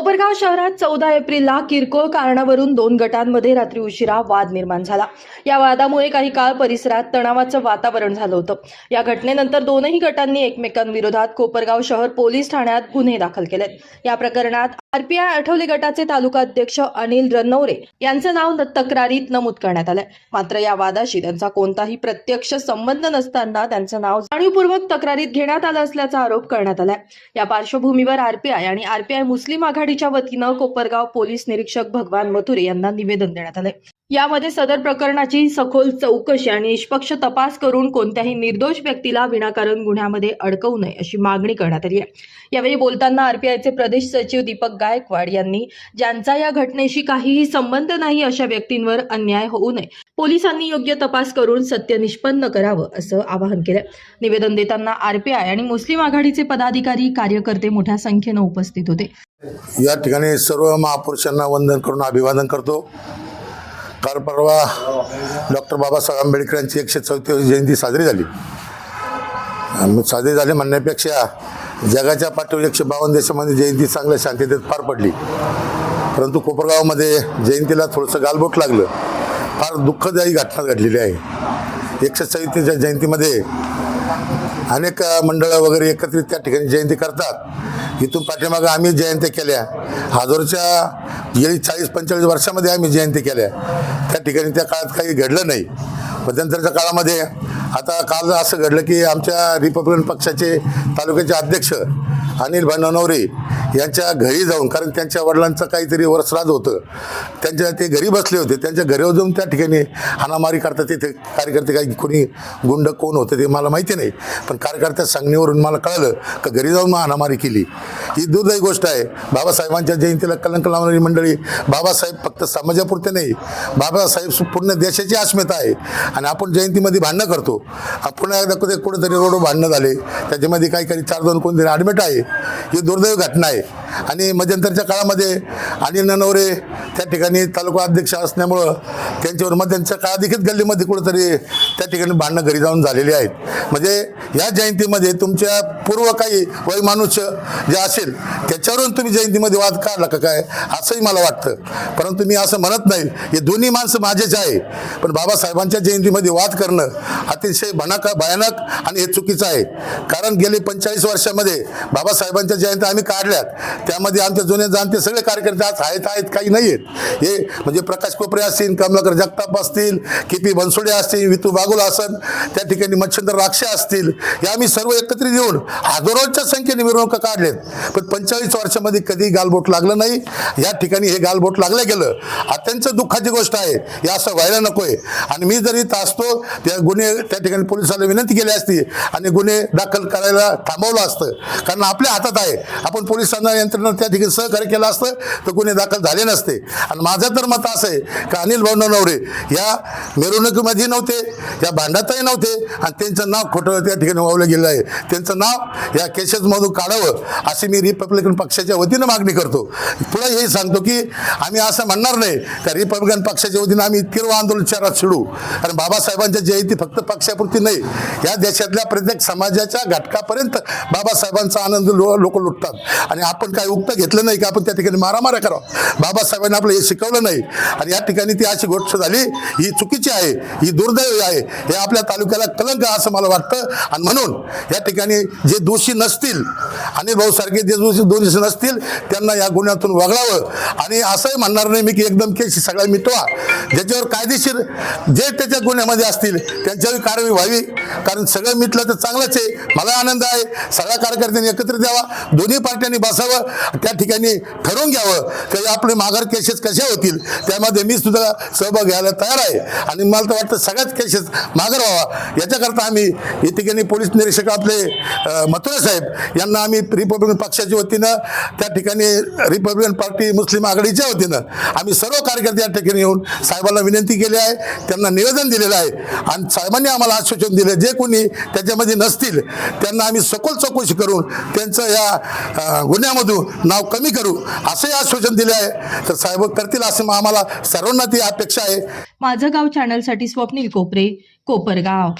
कोपरगाव शहरात चौदा एप्रिलला किरकोळ कारणावरून दोन गटांमध्ये रात्री उशिरा वाद निर्माण झाला. या वादामुळे काही काळ परिसरात तणावाचं वातावरण झालं होतं. या घटनेनंतर दोनही गटांनी एकमेकांविरोधात कोपरगाव शहर पोलीस ठाण्यात गुन्हे दाखल केलेत. या प्रकरणात आरपीआय आठवले गटाचे तालुका अध्यक्ष अनिल रनौरे यांचं नाव न- तक्रारीत नमूद करण्यात आलंय. मात्र या वादाशी त्यांचा कोणताही प्रत्यक्ष संबंध नसताना त्यांचं नाव जाणीवपूर्वक तक्रारीत घेण्यात आलं असल्याचा आरोप करण्यात आलाय. या पार्श्वभूमीवर आरपीआय आणि आरपीआय मुस्लिम आघाडीच्या वतीनं कोपरगाव पोलीस निरीक्षक भगवान मथुरे यांना निवेदन देण्यात आलंय. यामध्ये सदर प्रकरणाची सखोल चौकशी आणि निष्पक्ष तपास करून कोणत्याही निर्दोष व्यक्तीला विनाकारण गुन्ह्यामध्ये अडकवू नये अशी मागणी करण्यात आली आहे. यावेळी बोलताना आरपीआयचे प्रदेश सचिव दीपक गायकवाड यांनी ज्यांचा या घटनेशी काहीही संबंध नाही अशा व्यक्तींवर अन्याय होऊ नये. पोलिसांनी योग्य तपास करून सत्य निष्पन्न करावं असं आवाहन केलं निवेदन देताना आरपीआय आणि मुस्लिम आघाडीचे पदाधिकारी कार्यकर्ते मोठ्या संख्येनं उपस्थित होते. या ठिकाणी सर्व महापुरुषांना वंदन करून अभिवादन करतो. काल परवा डॉक्टर बाबासाहेब आंबेडकरांची एकशे चौतीस जयंती साजरी झाली. साजरी झाली म्हणण्यापेक्षा जगाच्या पाठीवर एकशे बावन्न देशामध्ये जयंती चांगल्या शांततेत पार पडली. परंतु कोपरगावमध्ये जयंतीला थोडंसं गालबोट लागलं. फार दुःखदायी घटना घडलेली आहे. एकशे चौतीसच्या जयंतीमध्ये अनेक मंडळं वगैरे एकत्रित त्या ठिकाणी जयंती करतात. इथून पाठीमागं आम्ही जयंत्या केल्या. हादोरच्या गेली चाळीस पंचेचाळीस वर्षामध्ये आम्ही जयंती केल्या. त्या ठिकाणी त्या काळात काही घडलं नाही. मध्यंतरच्या काळामध्ये आता काल असं घडलं की आमच्या रिपब्लिकन पक्षाचे तालुक्याचे अध्यक्ष अनिल भाई यांच्या घरी जाऊन कारण त्यांच्या वडिलांचं काहीतरी वरसराज होतं. त्यांच्या ते घरी बसले होते. त्यांच्या घरी जाऊन त्या ठिकाणी हाणामारी करतात. तिथे कार्यकर्ते काही कोणी गुंड कोण होते ते मला माहिती नाही. पण कार्यकर्त्या सांगणीवरून मला कळलं का घरी जाऊन मग हाणामारी केली. ही दुर्दैवी गोष्ट आहे. बाबासाहेबांच्या जयंतीला कलंक लावणारी मंडळी बाबासाहेब फक्त समाजापुरते नाही बाबासाहेब पूर्ण देशाची अस्मिता आहे. आणि आपण जयंतीमध्ये भांडणं करतो. पुन्हा एकदा कुठे कुठेतरी रोड भांडणं झाले. त्याच्यामध्ये काही काही चार दोन कोणतरी ॲडमिट आहे. ही दुर्दैवी घटना आहे. life. आणि मध्यंतरच्या काळामध्ये अनिल ननवरे त्या ठिकाणी तालुका अध्यक्ष असल्यामुळं त्यांच्यावर मध्यंतरच्या काळात देखील गल्लीमध्ये कुठेतरी त्या ठिकाणी भांडणं घरी जाऊन झालेली आहेत. म्हणजे या जयंतीमध्ये तुमच्या पूर्व काही वैमानुष्य जे असेल त्याच्यावरून तुम्ही जयंतीमध्ये वाद काढला का काय? असंही मला वाटतं. परंतु मी असं म्हणत नाही हे दोन्ही माणसं माझेच आहे. पण बाबासाहेबांच्या जयंतीमध्ये वाद करणं अतिशय भनाक भयानक आणि हे चुकीचं आहे. कारण गेले पंचेचाळीस वर्षामध्ये बाबासाहेबांच्या जयंती आम्ही काढल्यात. त्यामध्ये आमचे जुने जाणते सगळे कार्यकर्ते आज आहेत आहेत काही नाही आहेत हे म्हणजे प्रकाश कोपरे असतील कमलाकर जगताप असतील के पी बनसोडे असतील वितू बागुल असन त्या ठिकाणी मच्छिंद्र राक्षे असतील हे आम्ही सर्व एकत्रित येऊन हजारोच्या संख्येने मिरवणुका काढलेत. पण पंचेचाळीस वर्षामध्ये कधी गालबोट लागलं नाही. या ठिकाणी हे गालबोट लागलं गेलं. अत्यंत दुःखाची गोष्ट आहे. हे असं व्हायला नकोय. आणि मी जरी इथं असतो त्या गुन्हे त्या ठिकाणी पोलिसाला विनंती केली असती आणि गुन्हे दाखल करायला थांबवलं असतं. कारण आपल्या हातात आहे. आपण पोलिसांना यंत्रणा त्या ठिकाणी सहकार्य केलं असतं तर गुन्हे दाखल झाले नसते. आणि माझं तर मत असं आहे की अनिल भाऊ नवरे या मिरवणुकीमध्ये नव्हते या भांडातही नव्हते आणि त्यांचं नाव खोटं त्या ठिकाणी वावलं गेलं आहे. त्यांचं नाव या केसेसमधून काढावं अशी मी रिपब्लिकन पक्षाच्या वतीनं मागणी करतो. पुढे हेही सांगतो की आम्ही असं म्हणणार नाही का रिपब्लिकन पक्षाच्या वतीनं आम्ही तीव्र आंदोलन शहरात छिडू कारण बाबासाहेबांच्या जयंती फक्त पक्षापुरती नाही या देशातल्या प्रत्येक समाजाच्या घटकापर्यंत बाबासाहेबांचा आनंद लो लोक लुटतात. आणि आपण काय उक्त घेतलं नाही का? आपण त्या ठिकाणी मारामाऱ्या करावं. बाबासाहेबांनी आपलं हे शिकवलं नाही. आणि या ठिकाणी ती अशी गोष्ट झाली ही चुकीची आहे ही दुर्दैवी आहे. हे आपल्या तालुक्याला कलंक असं मला वाटतं. आणि म्हणून या ठिकाणी जे दोषी नसतील आणि भाऊसारखे जे दोषी दोषी नसतील त्यांना या गुन्ह्यातून वगळावं. आणि असंही म्हणणार नाही मी की एकदम केस सगळ्या मिटवा. ज्याच्यावर कायदेशीर जे त्याच्या गुन्ह्यामध्ये असतील त्यांच्यावर कारवाई व्हावी. कारण सगळं मिटलं तर चांगलंच आहे. मला आनंद आहे. सगळ्या कार्यकर्त्यांनी एकत्र द्यावा. दोन्ही पार्ट्यांनी बसावं. त्या ठिकाणी ठरवून घ्यावं. त्याचे आपले माघार केसेस कशा होतील? त्यामध्ये मी सुद्धा सहभाग घ्यायला तयार आहे. आणि मला तर वाटतं सगळ्याच केसेस माघार व्हावा. याच्याकरता आम्ही या ठिकाणी पोलीस निरीक्षक आपले मथुरा साहेब यांना आम्ही रिपब्लिकन पक्षाच्या वतीनं त्या ठिकाणी रिपब्लिकन पार्टी मुस्लिम आघाडीच्या वतीनं आम्ही सर्व कार्यकर्ते या ठिकाणी येऊन साहेबांना विनंती केली आहे. त्यांना निवेदन दिलेलं आहे. आणि साहेबांनी आम्हाला आश्वासन दिलं जे कोणी त्याच्यामध्ये नसतील त्यांना आम्ही सखोल चौकशी करून त्यांचं या गुन्ह्यामधून गुन्ह्यामधून नाव कमी करू असे आश्वासन दिले आहे. तर साहेब करतील असं आम्हाला सर्वांना ती अपेक्षा आहे. माझं गाव चॅनलसाठी स्वप्नील कोपरे कोपरगाव.